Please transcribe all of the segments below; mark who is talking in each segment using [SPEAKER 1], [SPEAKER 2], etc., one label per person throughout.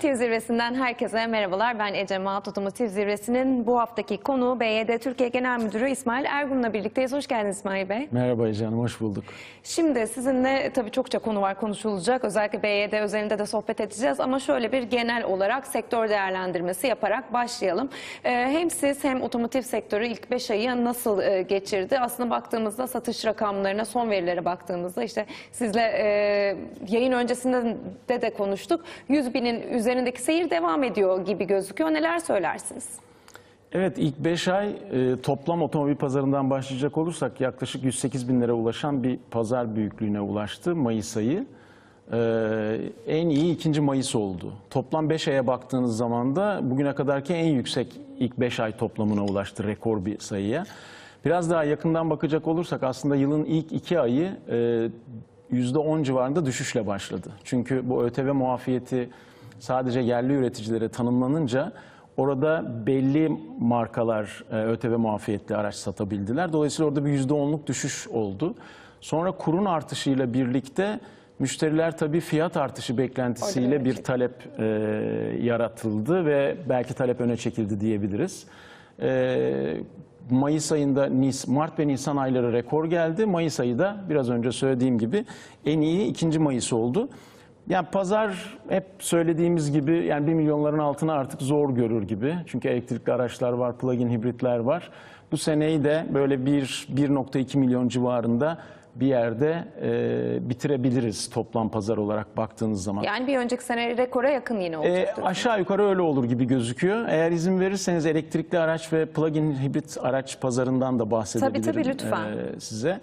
[SPEAKER 1] Otomotiv Zirvesi'nden herkese merhabalar. Ben Ece Maat. Otomotiv Zirvesi'nin bu haftaki konuğu BYD Türkiye Genel Müdürü İsmail Ergun'la birlikteyiz. Hoş geldiniz İsmail Bey.
[SPEAKER 2] Merhaba Ece Hanım, hoş bulduk.
[SPEAKER 1] Şimdi sizinle tabii çokça konu var konuşulacak. Özellikle BYD üzerinde de sohbet edeceğiz ama şöyle bir genel olarak sektör değerlendirmesi yaparak başlayalım. Ee, hem siz hem otomotiv sektörü ilk 5 ayı nasıl e, geçirdi? Aslında baktığımızda satış rakamlarına, son verilere baktığımızda işte sizle e, yayın öncesinde de de konuştuk. 100 binin üzerindeki seyir devam ediyor gibi gözüküyor. Neler söylersiniz?
[SPEAKER 2] Evet, ilk 5 ay e, toplam otomobil pazarından başlayacak olursak yaklaşık 108 bin lira ulaşan bir pazar büyüklüğüne ulaştı Mayıs ayı. E, en iyi ikinci Mayıs oldu. Toplam 5 aya baktığınız zaman da bugüne kadarki en yüksek ilk 5 ay toplamına ulaştı rekor bir sayıya. Biraz daha yakından bakacak olursak aslında yılın ilk 2 ayı e, %10 civarında düşüşle başladı. Çünkü bu ÖTV muafiyeti sadece yerli üreticilere tanımlanınca orada belli markalar e, ÖTV muafiyetli araç satabildiler. Dolayısıyla orada bir %10'luk düşüş oldu. Sonra kurun artışıyla birlikte müşteriler tabii fiyat artışı beklentisiyle bir talep e, yaratıldı ve belki talep öne çekildi diyebiliriz. E, Mayıs ayında Nis- Mart ve Nisan ayları rekor geldi. Mayıs ayı da biraz önce söylediğim gibi en iyi ikinci Mayıs oldu. Yani pazar hep söylediğimiz gibi yani 1 milyonların altına artık zor görür gibi. Çünkü elektrikli araçlar var, plug-in hibritler var. Bu seneyi de böyle bir 1.2 milyon civarında bir yerde e, bitirebiliriz toplam pazar olarak baktığınız zaman.
[SPEAKER 1] Yani bir önceki sene rekora yakın yine
[SPEAKER 2] E,
[SPEAKER 1] olacaktır.
[SPEAKER 2] aşağı yukarı öyle olur gibi gözüküyor. Eğer izin verirseniz elektrikli araç ve plug-in hibrit araç pazarından da bahsedebilirim
[SPEAKER 1] Tabii, tabii, lütfen.
[SPEAKER 2] e, size.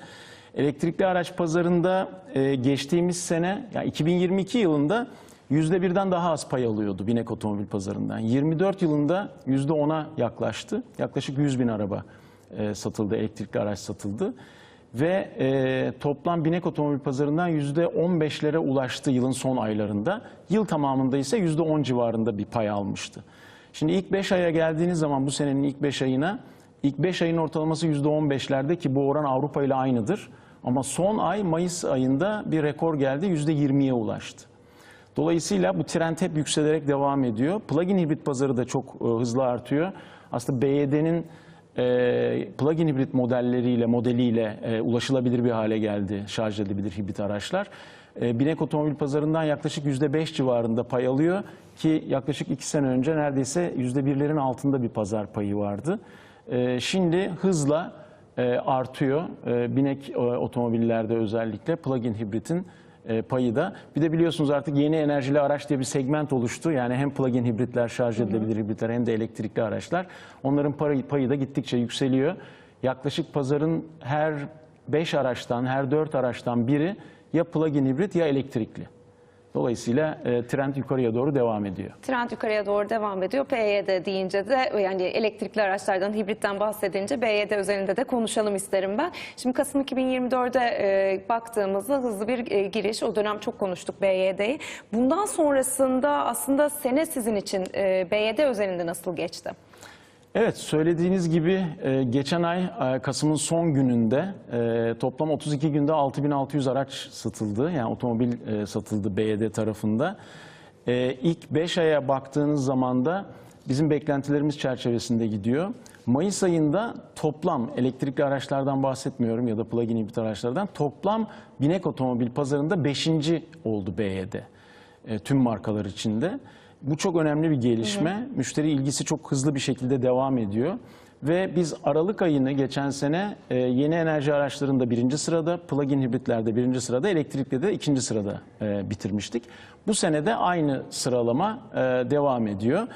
[SPEAKER 2] Elektrikli araç pazarında e, geçtiğimiz sene, yani 2022 yılında %1'den daha az pay alıyordu binek otomobil pazarından. 24 yılında %10'a yaklaştı. Yaklaşık 100 bin araba e, satıldı, elektrikli araç satıldı. Ve e, toplam binek otomobil pazarından %15'lere ulaştı yılın son aylarında. Yıl tamamında ise %10 civarında bir pay almıştı. Şimdi ilk 5 aya geldiğiniz zaman bu senenin ilk 5 ayına ilk 5 ayın ortalaması %15'lerde ki bu oran Avrupa ile aynıdır. Ama son ay Mayıs ayında bir rekor geldi %20'ye ulaştı. Dolayısıyla bu trend hep yükselerek devam ediyor. Plug-in hibrit pazarı da çok e, hızlı artıyor. Aslında BYD'nin e, plug-in hibrit modelleriyle, modeliyle e, ulaşılabilir bir hale geldi şarj edilebilir hibrit araçlar. Binek otomobil pazarından yaklaşık %5 civarında pay alıyor ki yaklaşık 2 sene önce neredeyse %1'lerin altında bir pazar payı vardı. Şimdi hızla artıyor. E, binek e, otomobillerde özellikle plug-in hibritin e, payı da. Bir de biliyorsunuz artık yeni enerjili araç diye bir segment oluştu. Yani hem plug-in hibritler, şarj edilebilir hibritler hem de elektrikli araçlar. Onların payı, payı da gittikçe yükseliyor. Yaklaşık pazarın her 5 araçtan, her 4 araçtan biri ya plug-in hibrit ya elektrikli. Dolayısıyla e, trend yukarıya doğru devam ediyor.
[SPEAKER 1] Trend yukarıya doğru devam ediyor. PYD deyince de yani elektrikli araçlardan, hibritten bahsedince BYD üzerinde de konuşalım isterim ben. Şimdi Kasım 2024'e e, baktığımızda hızlı bir e, giriş. O dönem çok konuştuk BYD'yi. Bundan sonrasında aslında sene sizin için e, BYD üzerinde nasıl geçti?
[SPEAKER 2] Evet söylediğiniz gibi e, geçen ay e, Kasım'ın son gününde e, toplam 32 günde 6600 araç satıldı. Yani otomobil satıldı BYD tarafında. İlk 5 aya baktığınız zaman da bizim beklentilerimiz çerçevesinde gidiyor. Mayıs ayında toplam elektrikli araçlardan bahsetmiyorum ya da plug-in hibrit araçlardan toplam binek otomobil pazarında 5. oldu BYD tüm markalar içinde. Bu çok önemli bir gelişme. Müşteri ilgisi çok hızlı bir şekilde devam ediyor. Ve biz Aralık ayını geçen sene e, yeni enerji araçlarında birinci sırada, plug-in hibritlerde birinci sırada, elektrikli de ikinci sırada e, bitirmiştik. Bu sene de aynı sıralama e, devam ediyor.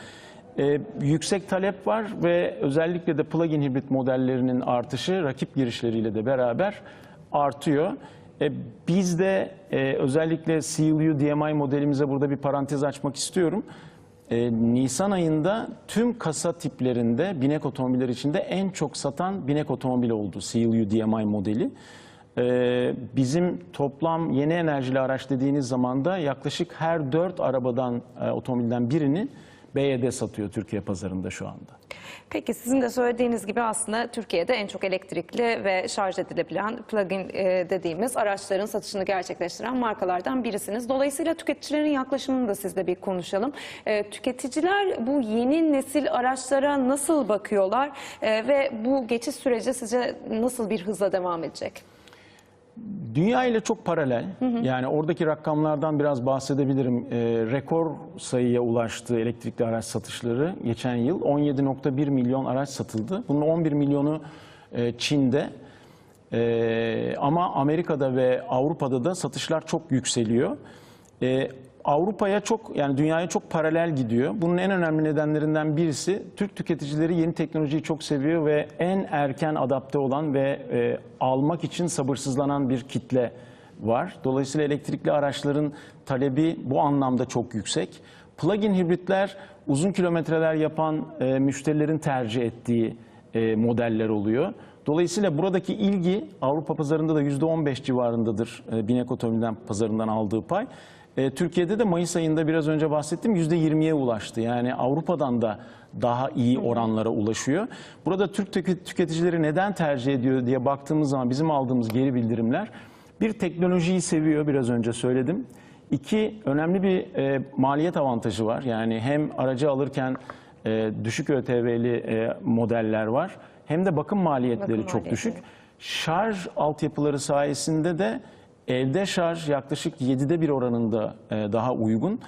[SPEAKER 2] E, yüksek talep var ve özellikle de plug-in hibrit modellerinin artışı rakip girişleriyle de beraber artıyor. E, biz de e, özellikle CLU DMI modelimize burada bir parantez açmak istiyorum. E, Nisan ayında tüm kasa tiplerinde binek otomobiller içinde en çok satan binek otomobil oldu CLU DMI modeli. Ee, bizim toplam yeni enerjili araç dediğiniz zaman da yaklaşık her dört arabadan, e, otomobilden birini BYD satıyor Türkiye pazarında şu anda.
[SPEAKER 1] Peki sizin de söylediğiniz gibi aslında Türkiye'de en çok elektrikli ve şarj edilebilen plug-in e, dediğimiz araçların satışını gerçekleştiren markalardan birisiniz. Dolayısıyla tüketicilerin yaklaşımını da sizle bir konuşalım. E, tüketiciler bu yeni nesil araçlara nasıl bakıyorlar E, ve bu geçiş süreci sizce nasıl bir hızla devam edecek?
[SPEAKER 2] Dünya ile çok paralel. Yani oradaki rakamlardan biraz bahsedebilirim. Ee, rekor sayıya ulaştı elektrikli araç satışları geçen yıl. 17.1 milyon araç satıldı. Bunun 11 milyonu e, Çin'de. Ee, ama Amerika'da ve Avrupa'da da satışlar çok yükseliyor. Ee, Avrupa'ya çok yani dünyaya çok paralel gidiyor. Bunun en önemli nedenlerinden birisi Türk tüketicileri yeni teknolojiyi çok seviyor ve en erken adapte olan ve e, almak için sabırsızlanan bir kitle var. Dolayısıyla elektrikli araçların talebi bu anlamda çok yüksek. Plug-in hibritler uzun kilometreler yapan e, müşterilerin tercih ettiği e, modeller oluyor. Dolayısıyla buradaki ilgi Avrupa pazarında da %15 civarındadır e, Binek Otomobil'den pazarından aldığı pay. E, Türkiye'de de Mayıs ayında biraz önce bahsettim %20'ye ulaştı. Yani Avrupa'dan da daha iyi oranlara ulaşıyor. Burada Türk tüke- tüketicileri neden tercih ediyor diye baktığımız zaman bizim aldığımız geri bildirimler bir teknolojiyi seviyor biraz önce söyledim. İki önemli bir e, maliyet avantajı var. Yani hem aracı alırken e, düşük ÖTV'li e, modeller var hem de bakım maliyetleri
[SPEAKER 1] Bakım
[SPEAKER 2] çok
[SPEAKER 1] maliyeti.
[SPEAKER 2] düşük. Şarj altyapıları sayesinde de evde şarj yaklaşık 7'de bir oranında e, daha uygun.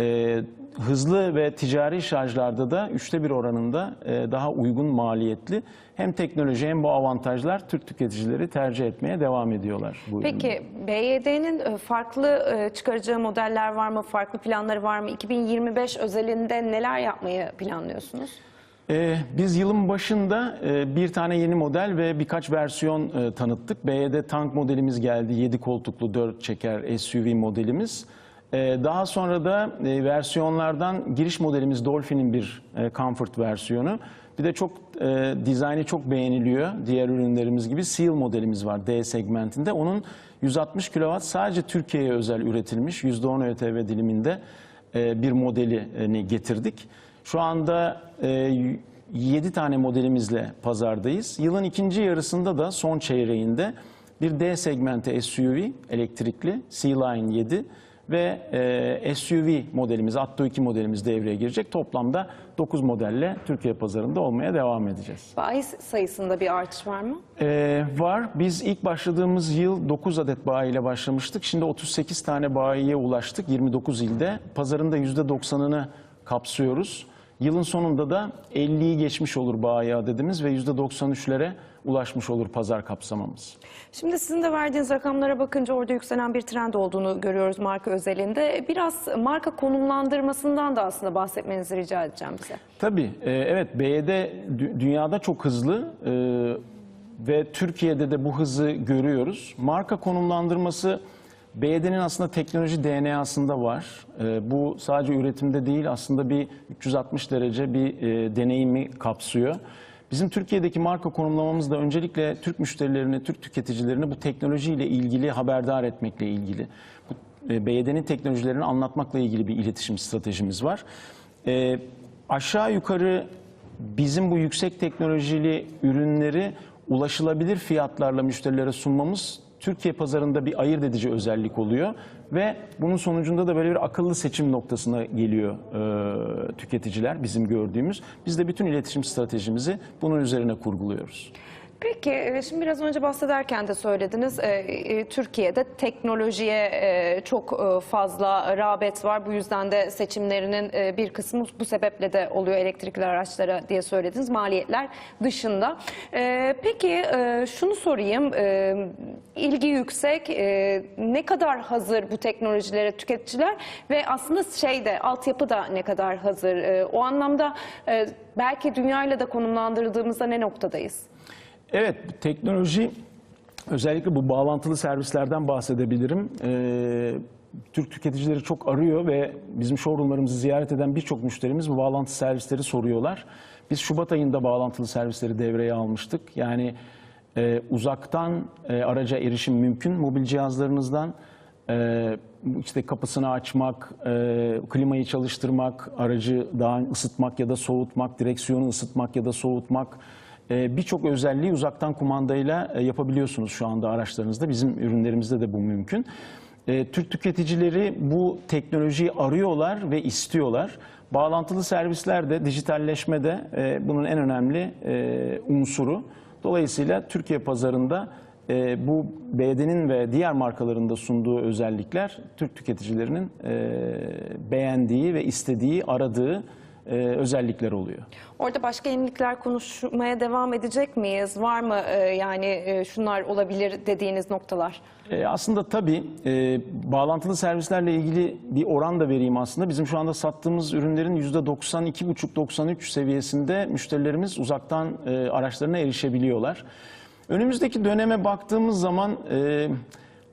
[SPEAKER 2] E, hızlı ve ticari şarjlarda da 3'te bir oranında e, daha uygun maliyetli. Hem teknoloji hem bu avantajlar Türk tüketicileri tercih etmeye devam ediyorlar. Bu.
[SPEAKER 1] Peki BYD'nin farklı çıkaracağı modeller var mı? Farklı planları var mı? 2025 özelinde neler yapmayı planlıyorsunuz?
[SPEAKER 2] Ee, biz yılın başında e, bir tane yeni model ve birkaç versiyon e, tanıttık. BYD tank modelimiz geldi. 7 koltuklu 4 çeker SUV modelimiz. Ee, daha sonra da e, versiyonlardan giriş modelimiz Dolphin'in bir comfort versiyonu. Bir de çok e, dizaynı çok beğeniliyor diğer ürünlerimiz gibi Seal modelimiz var D segmentinde. Onun 160 kW sadece Türkiye'ye özel üretilmiş %10 ÖTV diliminde e, bir modelini getirdik. Şu anda 7 tane modelimizle pazardayız. Yılın ikinci yarısında da son çeyreğinde bir D segmenti SUV elektrikli C-Line 7 ve e, SUV modelimiz Atto 2 modelimiz devreye girecek. Toplamda 9 modelle Türkiye pazarında olmaya devam edeceğiz.
[SPEAKER 1] Bayi sayısında bir artış var mı?
[SPEAKER 2] Ee, var. Biz ilk başladığımız yıl 9 adet bayi ile başlamıştık. Şimdi 38 tane bayiye ulaştık 29 ilde. Pazarın da %90'ını kapsıyoruz. Yılın sonunda da 50'yi geçmiş olur bayi adedimiz ve %93'lere ulaşmış olur pazar kapsamamız.
[SPEAKER 1] Şimdi sizin de verdiğiniz rakamlara bakınca orada yükselen bir trend olduğunu görüyoruz marka özelinde. Biraz marka konumlandırmasından da aslında bahsetmenizi rica edeceğim bize.
[SPEAKER 2] Tabii, e, evet dü- dünyada çok hızlı e, ve Türkiye'de de bu hızı görüyoruz. Marka konumlandırması BYD'nin aslında teknoloji DNA'sında var. E, bu sadece üretimde değil aslında bir 360 derece bir e, deneyimi kapsıyor. Bizim Türkiye'deki marka konumlamamız da öncelikle Türk müşterilerini, Türk tüketicilerini bu teknolojiyle ilgili haberdar etmekle ilgili. Bu e, teknolojilerini anlatmakla ilgili bir iletişim stratejimiz var. E, aşağı yukarı bizim bu yüksek teknolojili ürünleri ulaşılabilir fiyatlarla müşterilere sunmamız Türkiye pazarında bir ayırt edici özellik oluyor ve bunun sonucunda da böyle bir akıllı seçim noktasına geliyor e, tüketiciler bizim gördüğümüz. Biz de bütün iletişim stratejimizi bunun üzerine kurguluyoruz.
[SPEAKER 1] Peki e, şimdi biraz önce bahsederken de söylediniz e, e, Türkiye'de teknolojiye çok fazla rağbet var. Bu yüzden de seçimlerinin bir kısmı bu sebeple de oluyor elektrikli araçlara diye söylediniz maliyetler dışında. Peki şunu sorayım ilgi yüksek ne kadar hazır bu teknolojilere tüketiciler ve aslında şey de altyapı da ne kadar hazır o anlamda belki dünyayla da konumlandırdığımızda ne noktadayız?
[SPEAKER 2] Evet, teknoloji özellikle bu bağlantılı servislerden bahsedebilirim. Ee, Türk tüketicileri çok arıyor ve bizim showroomlarımızı ziyaret eden birçok müşterimiz bu bağlantı servisleri soruyorlar. Biz Şubat ayında bağlantılı servisleri devreye almıştık. Yani e, uzaktan e, araca erişim mümkün mobil cihazlarınızdan. E, işte kapısını açmak, e, klimayı çalıştırmak, aracı daha ısıtmak ya da soğutmak, direksiyonu ısıtmak ya da soğutmak. E, Birçok özelliği uzaktan kumandayla e, yapabiliyorsunuz şu anda araçlarınızda. Bizim ürünlerimizde de bu mümkün. E, Türk tüketicileri bu teknolojiyi arıyorlar ve istiyorlar. Bağlantılı servisler de dijitalleşme de e, bunun en önemli e, unsuru. Dolayısıyla Türkiye pazarında bu BD'nin ve diğer markaların da sunduğu özellikler Türk tüketicilerinin beğendiği ve istediği, aradığı e, özellikler oluyor.
[SPEAKER 1] Orada başka yenilikler konuşmaya devam edecek miyiz? Var mı e, yani e, şunlar olabilir dediğiniz noktalar?
[SPEAKER 2] E, aslında tabii e, bağlantılı servislerle ilgili bir oran da vereyim aslında. Bizim şu anda sattığımız ürünlerin %92,5-93 seviyesinde müşterilerimiz uzaktan e, araçlarına erişebiliyorlar. Önümüzdeki döneme baktığımız zaman e,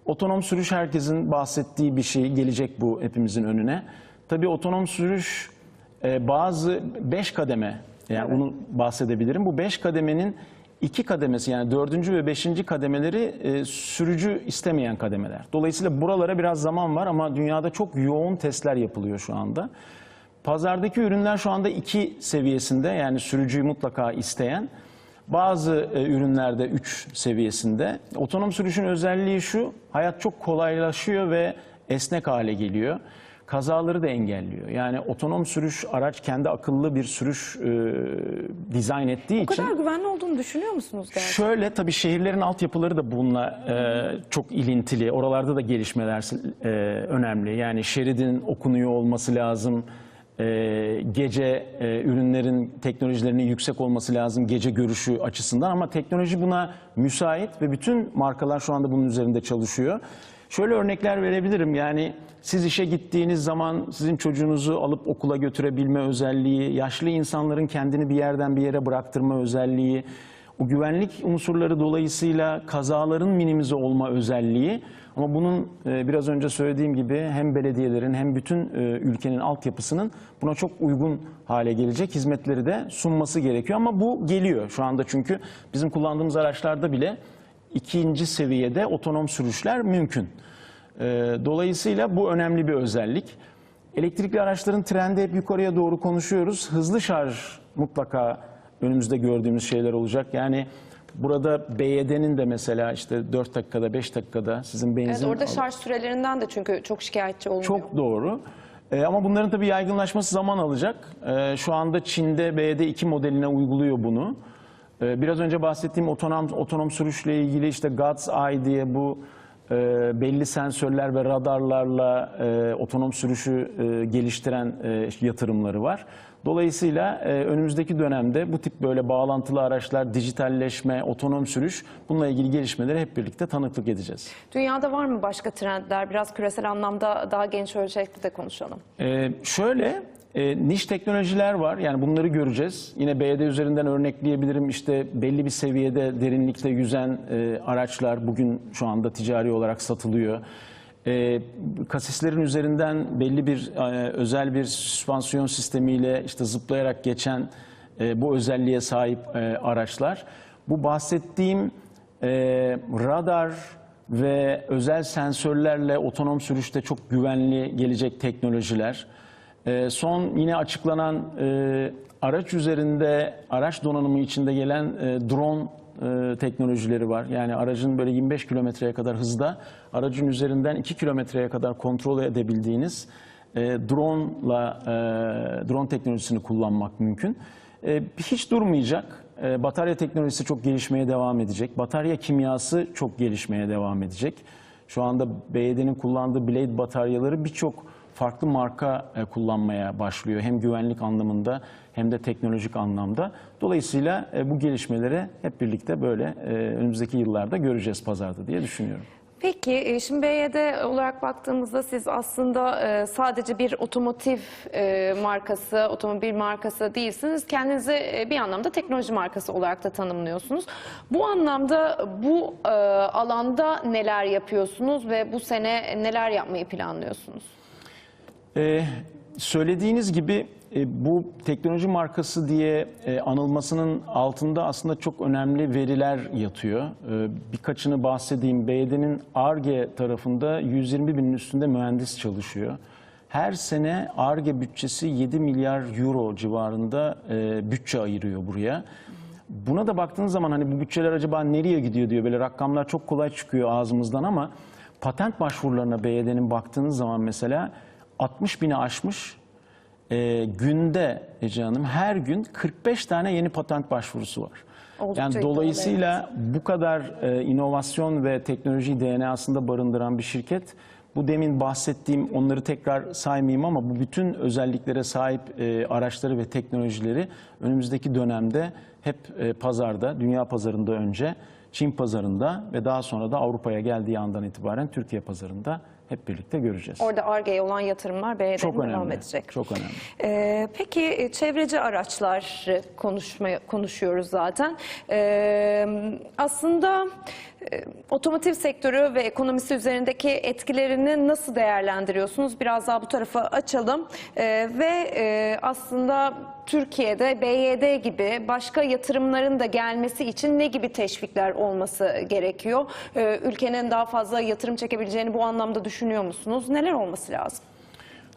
[SPEAKER 2] otonom sürüş herkesin bahsettiği bir şey gelecek bu hepimizin önüne. Tabii otonom sürüş e, bazı 5 kademe yani onu bahsedebilirim. Bu 5 kademenin iki kademesi yani dördüncü ve beşinci kademeleri e, sürücü istemeyen kademeler. Dolayısıyla buralara biraz zaman var ama dünyada çok yoğun testler yapılıyor şu anda. Pazardaki ürünler şu anda iki seviyesinde yani sürücüyü mutlaka isteyen. Bazı e, ürünlerde 3 seviyesinde. Otonom sürüşün özelliği şu, hayat çok kolaylaşıyor ve esnek hale geliyor. Kazaları da engelliyor. Yani otonom sürüş araç kendi akıllı bir sürüş e, dizayn ettiği için.
[SPEAKER 1] kadar güvenli olduğunu düşünüyor musunuz gerçekten?
[SPEAKER 2] Şöyle tabii şehirlerin altyapıları da bununla e, çok ilintili. Oralarda da gelişmeler e, önemli. Yani şeridin okunuyor olması lazım. E, gece e, ürünlerin teknolojilerinin yüksek olması lazım gece görüşü açısından ama teknoloji buna müsait ve bütün markalar şu anda bunun üzerinde çalışıyor. Şöyle örnekler verebilirim. Yani siz işe gittiğiniz zaman sizin çocuğunuzu alıp okula götürebilme özelliği, yaşlı insanların kendini bir yerden bir yere bıraktırma özelliği, o güvenlik unsurları dolayısıyla kazaların minimize olma özelliği ama bunun e, biraz önce söylediğim gibi hem belediyelerin hem bütün e, ülkenin altyapısının buna çok uygun hale gelecek hizmetleri de sunması gerekiyor ama bu geliyor şu anda çünkü bizim kullandığımız araçlarda bile ikinci seviyede otonom sürüşler mümkün. E, Dolayısıyla bu önemli bir özellik. Elektrikli araçların trendi hep yukarıya doğru konuşuyoruz. Hızlı şarj mutlaka önümüzde gördüğümüz şeyler olacak. Yani burada BYD'nin de mesela işte 4 dakikada 5 dakikada sizin benzin
[SPEAKER 1] Evet, orada şarj sürelerinden de çünkü çok şikayetçi olunuyor.
[SPEAKER 2] çok doğru. Ee, ama bunların tabii yaygınlaşması zaman alacak. Ee, şu anda Çin'de BYD 2 modeline uyguluyor bunu. Ee, biraz önce bahsettiğim otonom otonom sürüşle ilgili işte God's Eye diye bu e, belli sensörler ve radarlarla e, otonom sürüşü e, geliştiren e, yatırımları var. Dolayısıyla e, önümüzdeki dönemde bu tip böyle bağlantılı araçlar, dijitalleşme, otonom sürüş bununla ilgili gelişmeleri hep birlikte tanıklık edeceğiz.
[SPEAKER 1] Dünyada var mı başka trendler? Biraz küresel anlamda daha geniş ölçekli de konuşalım.
[SPEAKER 2] Ee, şöyle e, niş teknolojiler var. Yani bunları göreceğiz. Yine BYD üzerinden örnekleyebilirim. İşte belli bir seviyede derinlikte yüzen e, araçlar bugün şu anda ticari olarak satılıyor. E, kasislerin üzerinden belli bir e, özel bir süspansiyon sistemiyle işte zıplayarak geçen e, bu özelliğe sahip e, araçlar. Bu bahsettiğim e, radar ve özel sensörlerle otonom sürüşte çok güvenli gelecek teknolojiler. Ee, son yine açıklanan e, araç üzerinde, araç donanımı içinde gelen e, drone e, teknolojileri var. Yani aracın böyle 25 kilometreye kadar hızda, aracın üzerinden 2 kilometreye kadar kontrol edebildiğiniz e, drone'la drone teknolojisini kullanmak mümkün. Hiç durmayacak. Batarya teknolojisi çok gelişmeye devam edecek. Batarya kimyası çok gelişmeye devam edecek. Şu anda BYD'nin kullandığı Blade bataryaları birçok farklı marka e, kullanmaya başlıyor. Hem güvenlik anlamında hem de teknolojik anlamda. Dolayısıyla e, bu gelişmeleri hep birlikte böyle e, önümüzdeki yıllarda göreceğiz pazarda diye düşünüyorum.
[SPEAKER 1] Peki şimdi BYD olarak baktığımızda siz aslında sadece bir otomotiv markası, otomobil markası değilsiniz. Kendinizi bir anlamda teknoloji markası olarak da tanımlıyorsunuz. Bu anlamda bu alanda neler yapıyorsunuz ve bu sene neler yapmayı planlıyorsunuz?
[SPEAKER 2] Ee, söylediğiniz gibi e, bu teknoloji markası diye e, anılmasının altında aslında çok önemli veriler yatıyor. E, birkaçını bahsedeyim. BYD'nin ARGE tarafında 120 binin üstünde mühendis çalışıyor. Her sene ARGE bütçesi 7 milyar euro civarında e, bütçe ayırıyor buraya. Buna da baktığınız zaman hani bu bütçeler acaba nereye gidiyor diyor. Böyle rakamlar çok kolay çıkıyor ağzımızdan ama patent başvurularına BYD'nin baktığınız zaman mesela 60 bini aşmış e, günde Ece Hanım her gün 45 tane yeni patent başvurusu var.
[SPEAKER 1] Oldukça
[SPEAKER 2] yani dolayısıyla bu kadar e, inovasyon ve teknoloji DNA'sında barındıran bir şirket bu demin bahsettiğim onları tekrar saymayayım ama bu bütün özelliklere sahip e, araçları ve teknolojileri önümüzdeki dönemde hep e, pazarda, dünya pazarında önce, Çin pazarında ve daha sonra da Avrupa'ya geldiği andan itibaren Türkiye pazarında hep birlikte göreceğiz.
[SPEAKER 1] Orada ARGE'ye olan yatırımlar
[SPEAKER 2] Çok
[SPEAKER 1] devam edecek.
[SPEAKER 2] Çok önemli.
[SPEAKER 1] Ee, peki e, çevreci araçlar konuşmaya konuşuyoruz zaten. Ee, aslında e, otomotiv sektörü ve ekonomisi üzerindeki etkilerini nasıl değerlendiriyorsunuz? Biraz daha bu tarafa açalım Ee, ve e, aslında Türkiye'de BYD gibi başka yatırımların da gelmesi için ne gibi teşvikler olması gerekiyor? Ee, ülkenin daha fazla yatırım çekebileceğini bu anlamda düşünüyor musunuz? Neler olması lazım?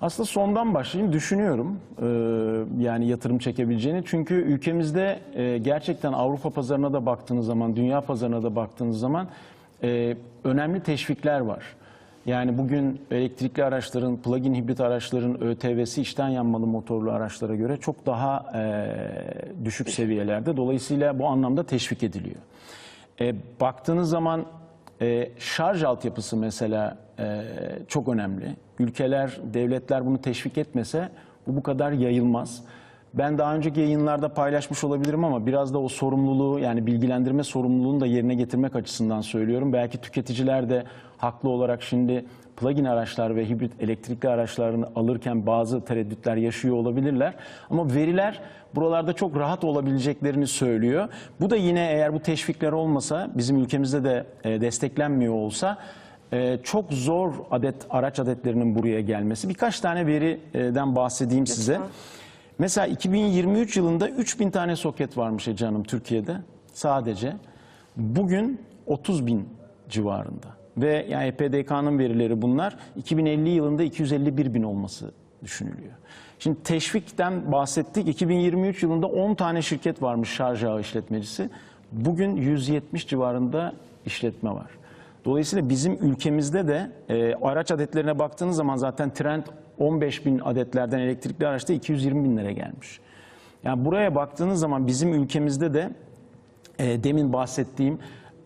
[SPEAKER 2] Aslında sondan başlayayım düşünüyorum Ee, yani yatırım çekebileceğini. Çünkü ülkemizde e, gerçekten Avrupa pazarına da baktığınız zaman, dünya pazarına da baktığınız zaman e, önemli teşvikler var. Yani bugün elektrikli araçların, plug-in hibrit araçların ÖTV'si içten yanmalı motorlu araçlara göre çok daha e, düşük seviyelerde. Dolayısıyla bu anlamda teşvik ediliyor. E, baktığınız zaman e, şarj altyapısı mesela e, çok önemli. Ülkeler, devletler bunu teşvik etmese bu bu kadar yayılmaz. Ben daha önceki yayınlarda paylaşmış olabilirim ama biraz da o sorumluluğu yani bilgilendirme sorumluluğunu da yerine getirmek açısından söylüyorum. Belki tüketiciler de haklı olarak şimdi plug-in araçlar ve hibrit elektrikli araçlarını alırken bazı tereddütler yaşıyor olabilirler. Ama veriler buralarda çok rahat olabileceklerini söylüyor. Bu da yine eğer bu teşvikler olmasa, bizim ülkemizde de e, desteklenmiyor olsa e, çok zor adet araç adetlerinin buraya gelmesi. Birkaç tane veriden bahsedeyim size. Mesela 2023 yılında 3000 tane soket varmış Ece Hanım Türkiye'de sadece. Bugün 30 bin civarında. Ve yani EPDK'nın verileri bunlar. 2050 yılında 251 bin olması düşünülüyor. Şimdi teşvikten bahsettik. 2023 yılında 10 tane şirket varmış şarj ağı işletmecisi. Bugün 170 civarında işletme var. Dolayısıyla bizim ülkemizde de e, araç adetlerine baktığınız zaman zaten trend 15 bin adetlerden elektrikli araçta 220 binlere gelmiş. Yani buraya baktığınız zaman bizim ülkemizde de e, demin bahsettiğim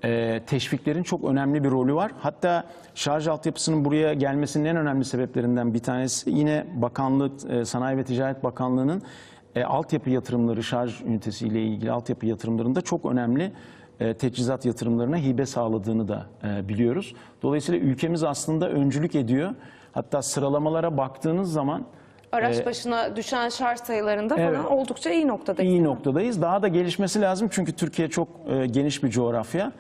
[SPEAKER 2] e, teşviklerin çok önemli bir rolü var. Hatta şarj altyapısının buraya gelmesinin en önemli sebeplerinden bir tanesi yine Bakanlık, e, Sanayi ve Ticaret Bakanlığı'nın e, altyapı yatırımları, şarj ünitesiyle ilgili altyapı yatırımlarında çok önemli e, teçhizat yatırımlarına hibe sağladığını da e, biliyoruz. Dolayısıyla ülkemiz aslında öncülük ediyor. Hatta sıralamalara baktığınız zaman
[SPEAKER 1] Araç başına düşen şarj sayılarında
[SPEAKER 2] Evet.
[SPEAKER 1] falan oldukça iyi noktadayız.
[SPEAKER 2] iyi noktadayız. Daha da gelişmesi lazım çünkü Türkiye çok e, geniş bir coğrafya.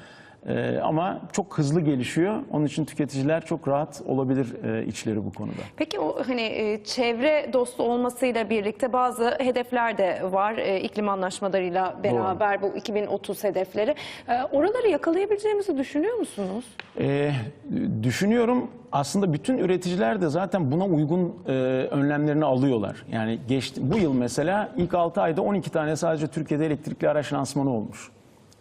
[SPEAKER 2] E, ama çok hızlı gelişiyor. Onun için tüketiciler çok rahat olabilir e, içleri bu konuda.
[SPEAKER 1] Peki o hani e, çevre dostu olmasıyla birlikte bazı hedefler de var e, iklim anlaşmalarıyla beraber bu 2030 hedefleri. E, Oraları yakalayabileceğimizi düşünüyor musunuz?
[SPEAKER 2] E, düşünüyorum aslında bütün üreticiler de zaten buna uygun e, önlemlerini alıyorlar. Yani geçti, bu yıl mesela ilk 6 ayda 12 tane sadece Türkiye'de elektrikli araç lansmanı olmuş.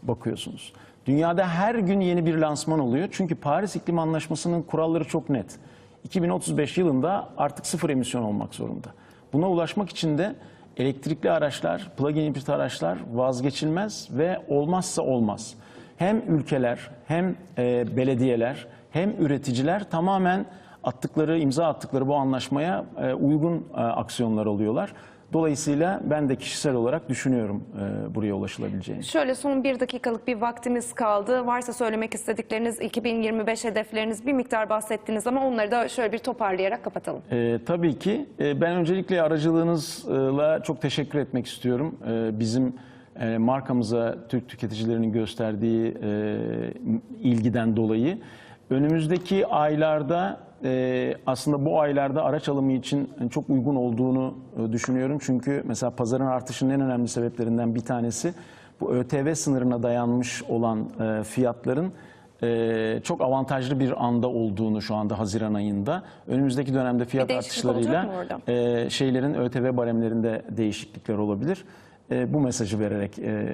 [SPEAKER 2] Bakıyorsunuz. Dünyada her gün yeni bir lansman oluyor. Çünkü Paris İklim Anlaşması'nın kuralları çok net. 2035 yılında artık sıfır emisyon olmak zorunda. Buna ulaşmak için de elektrikli araçlar, plug-in hibrit araçlar vazgeçilmez ve olmazsa olmaz. Hem ülkeler, hem e, belediyeler, hem üreticiler tamamen attıkları, imza attıkları bu anlaşmaya e, uygun e, aksiyonlar alıyorlar. Dolayısıyla ben de kişisel olarak düşünüyorum e, buraya ulaşılabileceğini.
[SPEAKER 1] Şöyle son bir dakikalık bir vaktimiz kaldı. Varsa söylemek istedikleriniz 2025 hedefleriniz bir miktar bahsettiniz ama onları da şöyle bir toparlayarak kapatalım.
[SPEAKER 2] Ee, tabii ki. Ee, ben öncelikle aracılığınızla çok teşekkür etmek istiyorum. Ee, bizim e, markamıza Türk tüketicilerinin gösterdiği e, ilgiden dolayı. Önümüzdeki aylarda e, aslında bu aylarda araç alımı için çok uygun olduğunu e, düşünüyorum. Çünkü mesela pazarın artışının en önemli sebeplerinden bir tanesi bu ÖTV sınırına dayanmış olan e, fiyatların çok avantajlı bir anda olduğunu şu anda Haziran ayında. Önümüzdeki dönemde fiyat artışlarıyla şeylerin ÖTV baremlerinde değişiklikler olabilir. E, bu mesajı vererek e,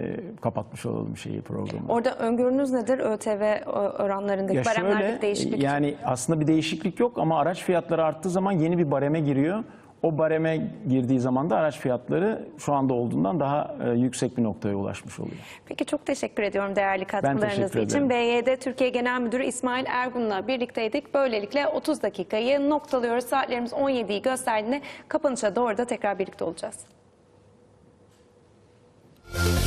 [SPEAKER 2] kapatmış olalım şeyi programı.
[SPEAKER 1] Orada öngörünüz nedir ÖTV oranlarındaki
[SPEAKER 2] Ya
[SPEAKER 1] baremlerdeki
[SPEAKER 2] şöyle,
[SPEAKER 1] değişiklik?
[SPEAKER 2] Yani aslında bir değişiklik yok ama araç fiyatları arttığı zaman yeni bir bareme giriyor. O bareme girdiği zaman da araç fiyatları şu anda olduğundan daha e, yüksek bir noktaya ulaşmış oluyor.
[SPEAKER 1] Peki çok teşekkür ediyorum değerli katkılarınız için. BYD Türkiye Genel Müdürü İsmail Ergun'la birlikteydik. Böylelikle 30 dakikayı noktalıyoruz. Saatlerimiz 17'yi gösterdiğinde kapanışa doğru da tekrar birlikte olacağız. Bye.